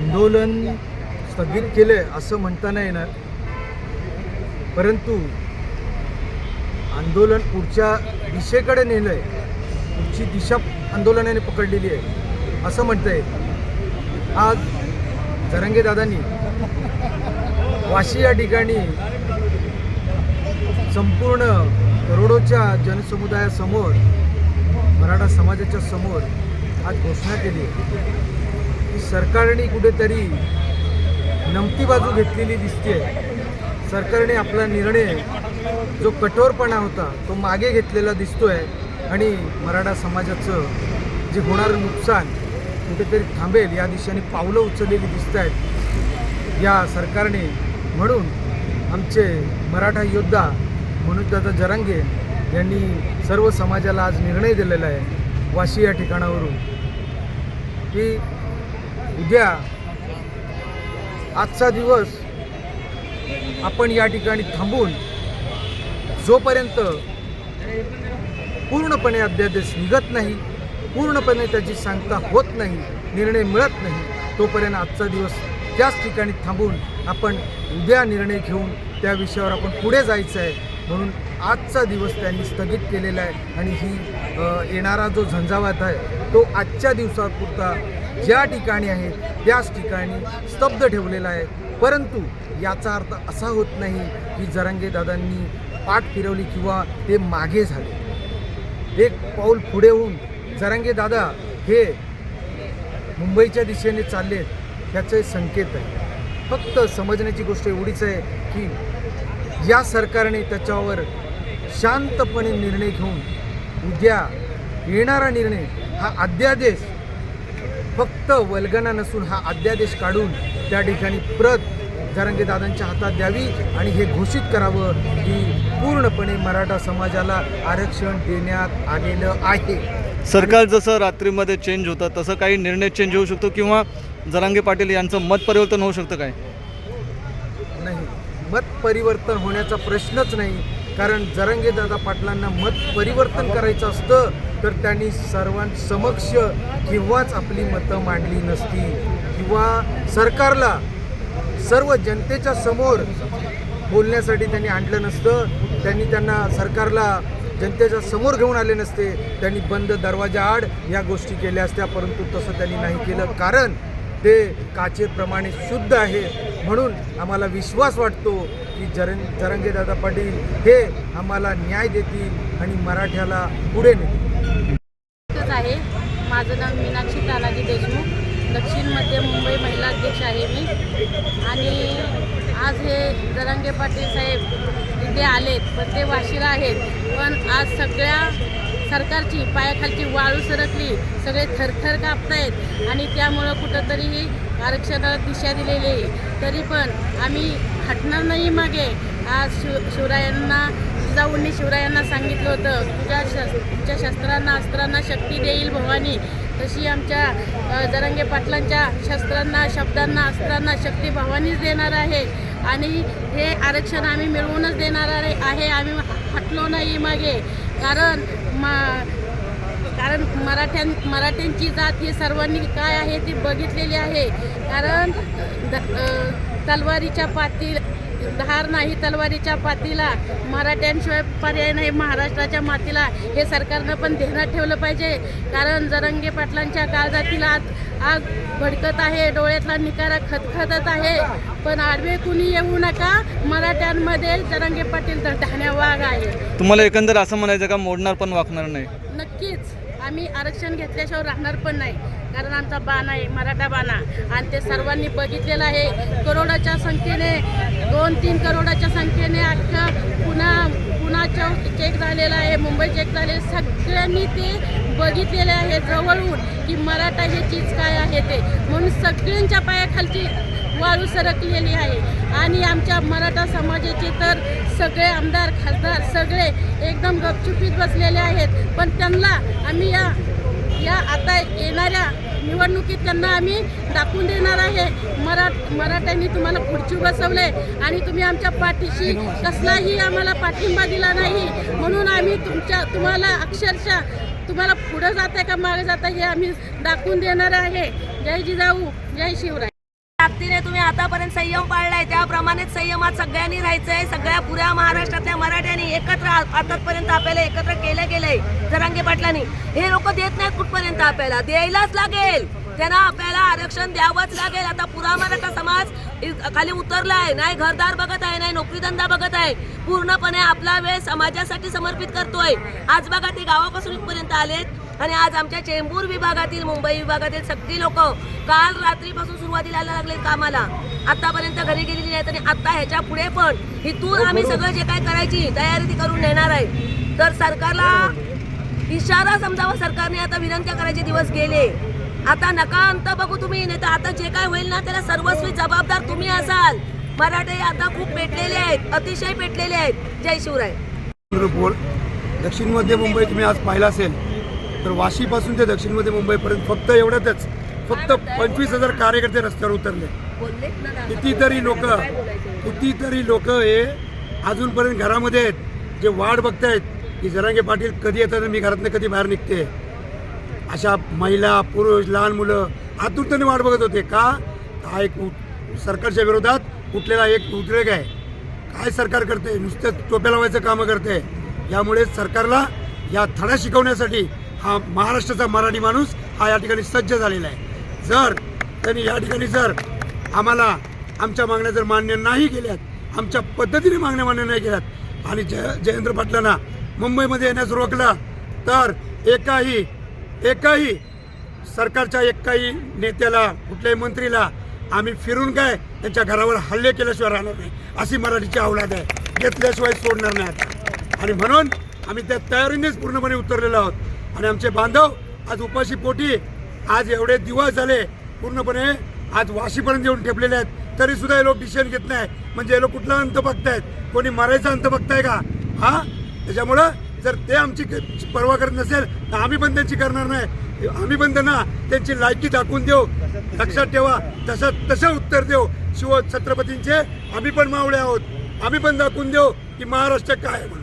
आंदोलन स्थगित केले असं म्हणता नाही येणार. परंतु आंदोलन पुढच्या दिशेकडे नेलं आहे पुढची दिशा आंदोलनाने पकडलेली आहे असं म्हणता येईल आज जरंगे दादांनी वाशी या ठिकाणी संपूर्ण करोडोच्या जनसमुदायासमोर मराठा समाजाच्या समोर आज घोषणा केली. की सरकारने कुठेतरी नमती बाजू घेतलेली दिसते सरकारने आपला निर्णय जो कठोरपणा होता तो मागे घेतलेला दिसतोय. आणि मराठा समाजाचं जे होणारं नुकसान कुठेतरी थांबेल या दिशेने पावलं उचललेली दिसत आहेत या सरकारने म्हणून आमचे मराठा योद्धा मनोजदादा जरांगे यांनी सर्व समाजाला आज निर्णय दिलेला आहे. वाशी या ठिकाणावरून. की उद्या आजचा दिवस आपण या ठिकाणी थांबून जोपर्यंत पूर्णपणे अध्यादेश निघत नाही पूर्णपणे त्याची सांगता होत नाही निर्णय मिळत नाही तोपर्यंत आजचा दिवस त्याच ठिकाणी थांबून आपण उद्या निर्णय घेऊन त्या विषयावर आपण पुढे जायचं आहे म्हणून आजचा दिवस त्यांनी स्थगित केलेला आहे. आणि ही येणारा जो झंझावात आहे तो आजच्या दिवसापुरता ज्या ठिकाणी आहे त्याच ठिकाणी स्तब्ध ठेवलेला आहे. परंतु याचा अर्थ असा होत नाही की जरांगे दादांनी पाठ फिरवली किंवा ते मागे झाले. एक पाऊल पुढे होऊन जरंगेदादा हे मुंबईच्या दिशेने चालले ह्याचे संकेत आहे. फक्त समजण्याची गोष्ट एवढीच आहे की या सरकारने त्याच्यावर शांतपणे निर्णय घेऊन उद्या येणारा निर्णय हा अध्यादेश फक्त वल्गना नसून हा अध्यादेश काढून त्या ठिकाणी प्रत जरांगे दादांच्या हातात द्यावी आणि हे घोषित करावं की पूर्णपणे मराठा समाजाला आरक्षण देण्यात आलेलं आहे. सरकार जसं रात्रीमध्ये चेंज होतं तसं काही निर्णय चेंज होऊ शकतो किंवा जरांगे पाटील यांचं मत परिवर्तन होऊ शकतं काय? नाही मत परिवर्तन होण्याचा प्रश्नच नाही. कारण जरंगे दादा पाटलांना मत परिवर्तन करायचं असतं तर त्यांनी सर्वांसमक्ष किंवाच आपली मतं मांडली नसती. किंवा सरकारला सर्व जनतेच्या समोर बोलण्यासाठी त्यांनी आणलं नसतं. त्यांनी त्यांना सरकारला जनतेच्या समोर घेऊन आले नसते. त्यांनी बंद दरवाजा आड या गोष्टी केल्या असत्या परंतु तसं त्यांनी नाही केलं. कारण ते काचेप्रमाणे शुद्ध आहे म्हणून आम्हाला विश्वास वाटतो की जरंग जरंगेदादा पाटील हे आम्हाला न्याय देतील आणि मराठ्याला पुढे नेतील. आहे. माझं नाव मीनाक्षी तानाजी देशमुख. दक्षिण मध्य मुंबई महिला अध्यक्ष आहे मी. आणि आज हे जरांगे पाटील साहेब इथे आलेत. पण ते वाशीला आहेत. पण आज सगळ्या सरकारची पायाखालची वाळू सरकली सगळे थरथर कापतायत आणि त्यामुळं कुठंतरी ही आरक्षणाला दिशा दिलेली आहे. तरी पण आम्ही हटणार नाही मागे. आज शिव शिवरायांना जिजाऊंनी शिवरायांना सांगितलं होतं तुझ्या शस् तुमच्या शस्त्रांना अस्त्रांना शक्ती देईल भवानी. तशी आमच्या जरंगे पाटलांच्या शस्त्रांना शब्दांना अस्त्रांना शक्ती भवानीच देणार आहे. आणि हे आरक्षण आम्ही मिळवूनच देणार आहे. आम्ही हटलो नाही मागे. कारण मा कारण मराठ्यां मराठ्यांची जात ही सर्वांनी काय आहे ती बघितलेली आहे. कारण द- तलवारीच्या पातील धार नाही तलवारीच्या पातीला मराठ्यांशिवाय पर्याय नाही महाराष्ट्राच्या मातीला. हे सरकारनं पण ध्यानात ठेवलं पाहिजे. कारण जरंगे पाटलांच्या काळजातील आत आग भडकत आहे डोळ्यातला निकारा खतखतत आहे. पण आडवे कुणी येऊ नका मराठ्यांमध्ये जरंगे पाटील तर ढाण्या वाघ आहे. तुम्हाला एकंदर असं म्हणायचं का मोडणार पण वाकणार नाही? नक्कीच. आम्ही आरक्षण घेतल्याशिवाय राहणार पण नाही. कारण आमचा बाण आहे मराठा बाणा. आणि ते सर्वांनी बघितलेलं आहे. करोडाच्या संख्येने दोन तीन करोडाच्या संख्येने अख्खं पुन्हा पुन्हा चौक चेक झालेला आहे मुंबई चेक झाले सगळ्यांनी ते बघितलेले आहे जवळून की मराठा हे चीज काय आहे ते. म्हणून सगळ्यांच्या पायाखालची वाळू सरकलेली आहे. आणि आमच्या मराठा समाजाचे तर सगळे आमदार खासदार सगळे एकदम गपचुपीत बसलेले आहेत. पण त्यांना आम्ही या या आता येणाऱ्या निवडणुकीत त्यांना आम्ही दाखवून देणार आहे. मरा मराठ्यांनी तुम्हाला खुर्ची बसवले आणि तुम्ही आमच्या पाठीशी कसलाही आम्हाला पाठिंबा दिला नाही. म्हणून आम्ही तुमच्या तुम्हाला अक्षरशः तुम्हाला पुढं जाताय का मागे जाताय हे आम्ही दाखवून देणार आहे. जय जिजाऊ जय शिवराय. आतापर्यंत संयम पाळलाय. त्याप्रमाणेच संयमात सगळ्यांनी राहायचंय. सगळ्या पुऱ्या महाराष्ट्रातल्या मराठ्यांनी एकत्र आतापर्यंत आपल्याला एकत्र केलं गेलंय. जरांगे पाटलांनी. हे लोक देत नाहीत कुठपर्यंत आपल्याला. द्यायलाच लागेल. त्यांना आपल्याला आरक्षण द्यावंच लागेल. आता पुरा मराठा समाज खाली खाली उतरलाय. नाही घरदार बघत आहे नाही नोकरी धंदा बघत आहे. पूर्णपणे आपला वेळ समाजासाठी समर्पित करतोय. आज बघा ते गावापासून इथपर्यंत आलेत. आणि आज आमच्या चेंबूर विभागातील मुंबई विभागातील सगळी लोक काल रात्रीपासून सुरुवातीला लागले कामाला. आतापर्यंत घरी गेलेली नाहीत आणि आता ह्याच्या पुढे पण इथून आम्ही सगळं जे काय करायची तयारी ती करून नेणार आहे. तर सरकारला इशारा समजावा सरकारने आता विनंत्या करायचे दिवस गेले. आता नका अंत बघू तुम्ही नाही तर आता जे काय होईल ना त्याला सर्वस्वी जबाबदार तुम्ही असाल. मराठे आता खूप पेटलेले आहेत अतिशय पेटलेले आहेत. जय शिवराय. दक्षिण मध्य मुंबई तुम्ही आज पाहिला असेल. तर वाशीपासून ते दक्षिण मध्य मुंबईपर्यंत फक्त एवढ्यातच फक्त पंचवीस हजार कार्यकर्ते रस्त्यावर उतरले. कितीतरी लोक कितीतरी लोक हे अजूनपर्यंत घरामध्ये आहेत. जे वाट बघतायत की जरांगे पाटील कधी येतात मी घरातनं कधी बाहेर निघते? अशा महिला पुरुष लहान मुलं आतुरतेने वाट बघत होते. का? हा एक सरकारच्या विरोधात उठलेला एक उद्रेक आहे. काय सरकार करते नुसतं टोप्या लावायचं कामं करते यामुळे सरकारला या धडा शिकवण्यासाठी हा महाराष्ट्राचा मराठी माणूस हा या ठिकाणी सज्ज झालेला आहे. जर त्यांनी या ठिकाणी जर आम्हाला आमच्या मागण्या जर मान्य नाही केल्यात आमच्या पद्धतीने मागण्या मान्य नाही केल्यात आणि जय जयेंद्र पाटलांना मुंबईमध्ये येण्यास रोखला तर एकाही एकाही सरकारच्या एकाही नेत्याला कुठल्याही मंत्रीला आम्ही फिरून काय त्यांच्या घरावर हल्ले केल्याशिवाय राहणार नाही अशी मराठीची अवलाद आहे. घेतल्याशिवाय सोडणार नाही आता. आणि म्हणून आम्ही त्या तयारीनेच पूर्णपणे उतरलेलो आहोत. आणि आमचे बांधव आज उपाशी पोटी आज एवढे दिवस झाले पूर्णपणे आज वाशीपर्यंत येऊन ठेपलेले आहेत. तरी सुद्धा हे लोक डिसिजन घेत नाही. म्हणजे हे लोक कुठला अंत बघतायत? कोणी मारायचा अंत बघताय का? हा? त्याच्यामुळं जर ते आमची पर्वा करत नसेल तर आम्ही पण त्यांची करणार नाही. आम्ही पण त्यांना त्यांची लायकी दाखवून देऊ. लक्षात ठेवा. तसं तसं उत्तर देऊ. शिव छत्रपतींचे आम्ही पण मावळे आहोत. आम्ही पण दाखवून देऊ की महाराष्ट्र काय आहे